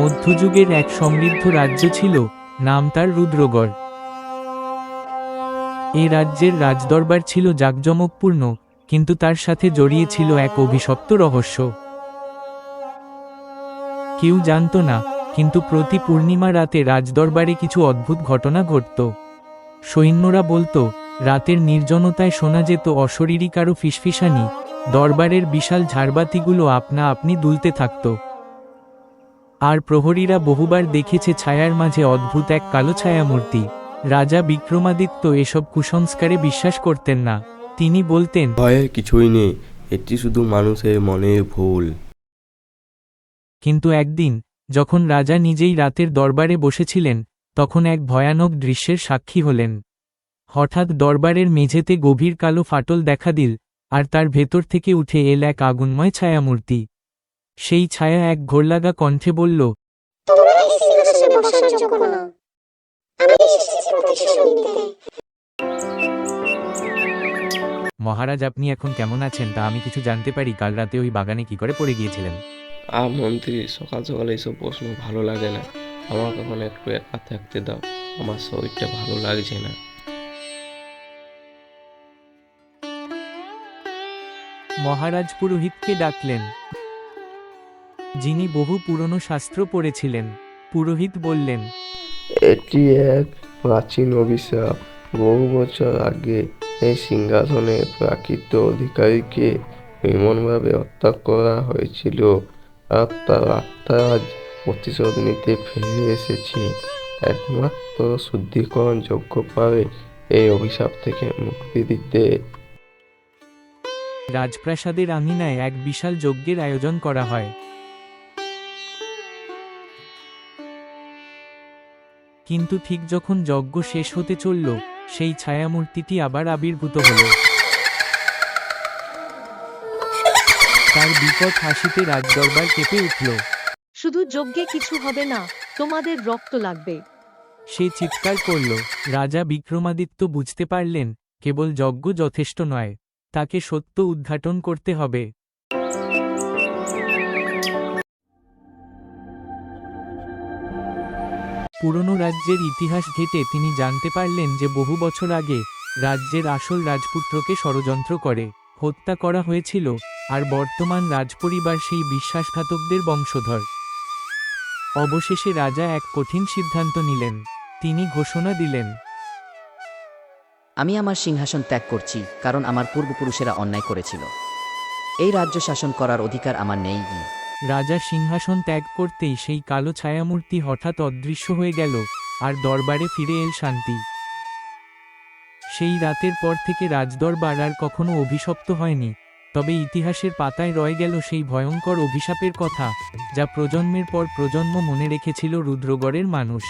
মধ্যযুগের এক সমৃদ্ধ রাজ্য ছিল, নাম তার রুদ্রগড়। এ রাজ্যের রাজদরবার ছিল জাঁকজমকপূর্ণ, কিন্তু তার সাথে জড়িয়ে ছিল এক অভিশপ্ত রহস্য। কেউ জানত না, কিন্তু প্রতি পূর্ণিমা রাতে রাজদরবারে কিছু অদ্ভুত ঘটনা ঘটত। সৈন্যরা বলতো, রাতের নির্জনতায় শোনা যেত অশরীরী কারও ফিসফিসানি, দরবারের বিশাল ঝাড়বাতিগুলো আপনা আপনি দুলতে থাকত। আর প্রহরীরা বহুবার দেখেছে ছায়ার মাঝে অদ্ভুত এক কালো ছায়ামূর্তি। রাজা বিক্রমাদিত্য এসব কুসংস্কারে বিশ্বাস করতেন না। তিনি বলতেন ভয়ের কিছুই নেই এটি শুধু মানুষের মনের ভুল। কিন্তু একদিন যখন রাজা নিজেই রাতের দরবারে বসেছিলেন তখন এক ভয়ানক দৃশ্যের সাক্ষী হলেন। হঠাৎ দরবারের মেঝেতে গভীর কালো ফাটল দেখা দিল আর তার ভেতর থেকে উঠে এল এক আগুনময় ছায়ামূর্তি। সেই ছায়া এক ঘোরলাগা কণ্ঠে বলল মহারাজ আপনি এখন কেমন আছেন? তা আমি কিছু জানতে পারি। কাল রাতে ওই বাগানে কি করে পড়ে গিয়েছিলেন? আর মন্ত্রী সকাল সকাল এইসব প্রশ্ন ভালো লাগে না। আমাকে এখন একটু একা থাকতে দাও। আমার শরীরটা ভালো লাগছে না। মহারাজ পুরোহিতকে ডাকলেন যিনি বহু পুরনো শাস্ত্র পড়েছিলেন। পুরোহিত বললেন এটি এক প্রাচীন অভিশাপ। বহু বছর আগে এই সিংহাসনে প্রাকৃত অধিকারীকে এমনভাবে হত্যা করা হয়েছিল আর তার আত্মা আজ প্রতিশোধ নিতে ফিরে এসেছে। একমাত্র শুদ্ধিকরণ যোগ্য পারে এই অভিশাপ থেকে মুক্তি দিতে। রাজপ্রাসাদের আঙিনায় এক বিশাল যজ্ঞের আয়োজন করা হয়। কিন্তু ঠিক যখন যজ্ঞ শেষ হতে চলল সেই ছায়ামূর্তিটি আবার আবির্ভূত হল। তার বিকট হাসিতে রাজদরবার কেঁপে উঠল। শুধু যজ্ঞে কিছু হবে না তোমাদের রক্ত লাগবে। সে চিৎকার করল রাজা বিক্রমাদিত্য বুঝতে পারলেন কেবল যজ্ঞ যথেষ্ট নয় তাকে সত্য উদ্ঘাটন করতে হবে। পুরনো রাজ্যের ইতিহাস ঘেটে তিনি জানতে পারলেন যে বহু বছর আগে রাজ্যের আসল রাজপুত্রকে ষড়যন্ত্র করে, হত্যা করা হয়েছিল, আর বর্তমান রাজপরিবার সেই বিশ্বাসঘাতকদের বংশধর। অবশেষে রাজা এক কঠিন সিদ্ধান্ত নিলেন। তিনি ঘোষণা দিলেন, আমি আমার সিংহাসন ত্যাগ করছি, কারণ আমার পূর্বপুরুষেরা অন্যায় করেছিল। এই রাজ্য শাসন করার অধিকার আমার নেই রাজা সিংহাসন ত্যাগ করতেই সেই কালো ছায়ামূর্তি হঠাৎ অদৃশ্য হয়ে গেল, আর দরবারে ফিরে এল শান্তি। সেই রাতের পর থেকে রাজদরবার আর কখনো অভিশপ্ত হয়নি, তবে ইতিহাসের পাতায় রয়ে গেল সেই ভয়ঙ্কর অভিশাপের কথা, যা প্রজন্মের পর প্রজন্ম মনে রেখেছিল রুদ্রগড়ের মানুষ।